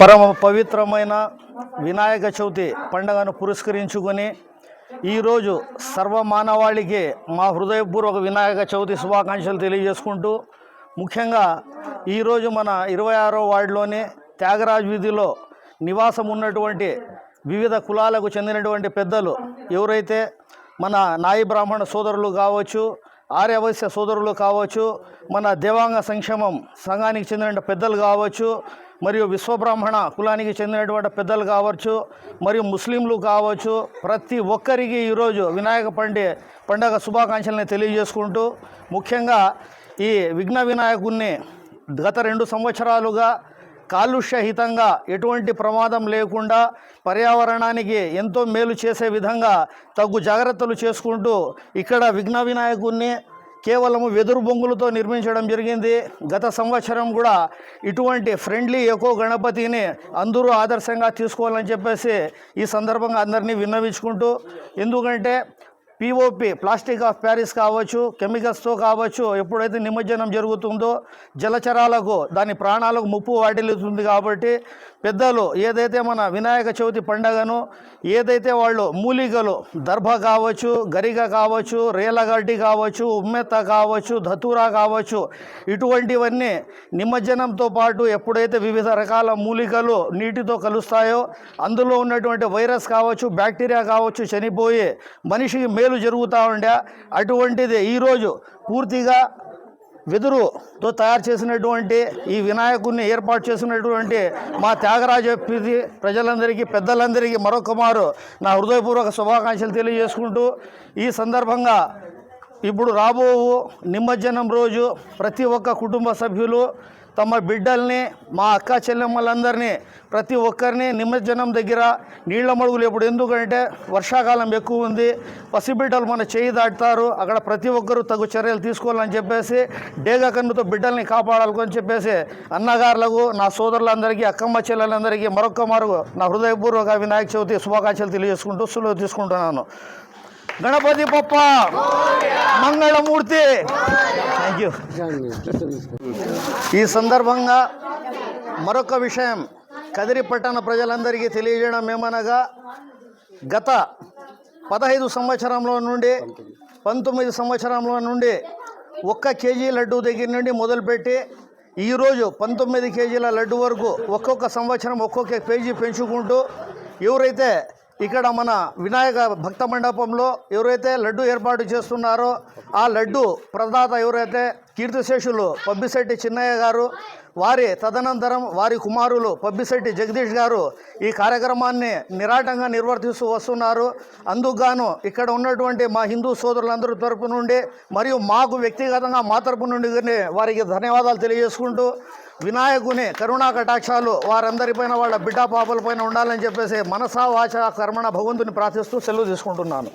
పరమ పవిత్రమైన వినాయక చవితి పండుగను పురస్కరించుకొని ఈరోజు సర్వమానవాళికి మా హృదయపూర్వక వినాయక చవితి శుభాకాంక్షలు తెలియజేసుకుంటూ ముఖ్యంగా ఈరోజు మన ఇరవై ఆరో వార్డులోని త్యాగరాజ్ వీధిలో నివాసం ఉన్నటువంటి వివిధ కులాలకు చెందినటువంటి పెద్దలు ఎవరైతే మన నాయి బ్రాహ్మణ సోదరులు కావచ్చు ఆర్యవైశ్య సోదరులు కావచ్చు మన దేవాంగ సంక్షేమం సంఘానికి చెందిన పెద్దలు కావచ్చు మరియు విశ్వబ్రాహ్మణ కులానికి చెందినటువంటి పెద్దలు కావచ్చు మరియు ముస్లింలు కావచ్చు ప్రతి ఒక్కరికి ఈరోజు వినాయక పండి పండగ శుభాకాంక్షల్ని తెలియజేసుకుంటూ ముఖ్యంగా ఈ విఘ్న వినాయకుణ్ణి గత రెండు సంవత్సరాలుగా కాలుష్యహితంగా ఎటువంటి ప్రమాదం లేకుండా పర్యావరణానికి ఎంతో మేలు చేసే విధంగా తగు జాగ్రత్తలు చేసుకుంటూ ఇక్కడ విఘ్న వినాయకుణ్ణి కేవలము వెదురు బొంగులతో నిర్మించడం జరిగింది. గత సంవత్సరం కూడా ఇటువంటి ఫ్రెండ్లీ ఎకో గణపతిని అందరూ ఆదర్శంగా తీసుకోవాలని చెప్పేసి ఈ సందర్భంగా అందరినీ విన్నవించుకుంటూ ఎందుకంటే పిఓపి ప్లాస్టిక్ ఆఫ్ ప్యారిస్ కావచ్చు కెమికల్స్తో కావచ్చు ఎప్పుడైతే నిమజ్జనం జరుగుతుందో జలచరాలకు దాని ప్రాణాలకు ముప్పు వాటిల్లుతుంది కాబట్టి పెద్దలు ఏదైతే మన వినాయక చవితి పండగను ఏదైతే వాళ్ళు మూలికలు దర్భ కావచ్చు గరిగ కావచ్చు రేలగడ్డి కావచ్చు ఉమ్మెత్త కావచ్చు ధతూరా కావచ్చు ఇటువంటివన్నీ నిమజ్జనంతో పాటు ఎప్పుడైతే వివిధ రకాల మూలికలు నీటితో కలుస్తాయో అందులో ఉన్నటువంటి వైరస్ కావచ్చు బ్యాక్టీరియా కావచ్చు చనిపోయి మనిషికి మేలు జరుగుతూ ఉండే అటువంటిది ఈరోజు పూర్తిగా వెదురుతో తయారు చేసినటువంటి ఈ వినాయకుడిని ఏర్పాటు చేసినటువంటి మా త్యాగరాజ ప్రజలందరికీ పెద్దలందరికీ మరొకమారు నా హృదయపూర్వక శుభాకాంక్షలు తెలియజేసుకుంటూ ఈ సందర్భంగా ఇప్పుడు రాబో నిమజ్జనం రోజు ప్రతి ఒక్క కుటుంబ సభ్యులు తమ బిడ్డల్ని మా అక్క చెల్లెమ్మలందరినీ ప్రతి ఒక్కరిని నిమజ్జనం దగ్గర నీళ్ళ మడుగులు ఎప్పుడు ఎందుకంటే వర్షాకాలం ఎక్కువ ఉంది. పసిబిడ్డలు మన చేయి దాటుతారు. అక్కడ ప్రతి ఒక్కరూ తగు చర్యలు తీసుకోవాలని చెప్పేసి డేగకన్నుతో బిడ్డల్ని కాపాడాలని చెప్పేసి అన్నగారులకు నా సోదరులందరికీ అక్కమ్మ చెల్లెలందరికీ మరొక్క మరుగు నా హృదయపూర్వక వినాయక చవితి శుభాకాంక్షలు తెలియజేసుకుంటూ సులువు తీసుకుంటున్నాను. గణపతి పప్ప మంగళమూర్తి. థ్యాంక్ యూ ఈ సందర్భంగా మరొక విషయం కదిరి పట్టణ ప్రజలందరికీ తెలియజేయడం ఏమనగా గత పదహైదు సంవత్సరంలో నుండి పంతొమ్మిది సంవత్సరంలో నుండి ఒక్క కేజీ లడ్డు దగ్గర నుండి మొదలుపెట్టి ఈరోజు పంతొమ్మిది కేజీల లడ్డు వరకు ఒక్కొక్క సంవత్సరం ఒక్కొక్క పేజీ పెంచుకుంటూ ఎవరైతే ఇక్కడ మన వినాయక భక్త మండపంలో ఎవరైతే లడ్డు ఏర్పాటు చేస్తున్నారో ఆ లడ్డు ప్రదాత ఎవరైతే కీర్తిశేషులు పబ్బిశెట్టి చిన్నయ్య గారు వారి తదనంతరం వారి కుమారులు పబ్బిశెట్టి జగదీష్ గారు ఈ కార్యక్రమాన్ని నిరాటంగా నిర్వర్తిస్తూ వస్తున్నారు. అందుకుగాను ఇక్కడ ఉన్నటువంటి మా హిందూ సోదరులందరి తరపు నుండి మరియు మాకు వ్యక్తిగతంగా మా తరపు నుండి వారికి ధన్యవాదాలు తెలియజేసుకుంటూ వినాయకుని కరుణా కటాక్షాలు వారందరిపైన వాళ్ళ బిడ్డ పాపలపైన ఉండాలని చెప్పేసి మనసా వాచ కర్మణ భగవంతుని ప్రార్థిస్తూ సెలవు తీసుకుంటున్నాను.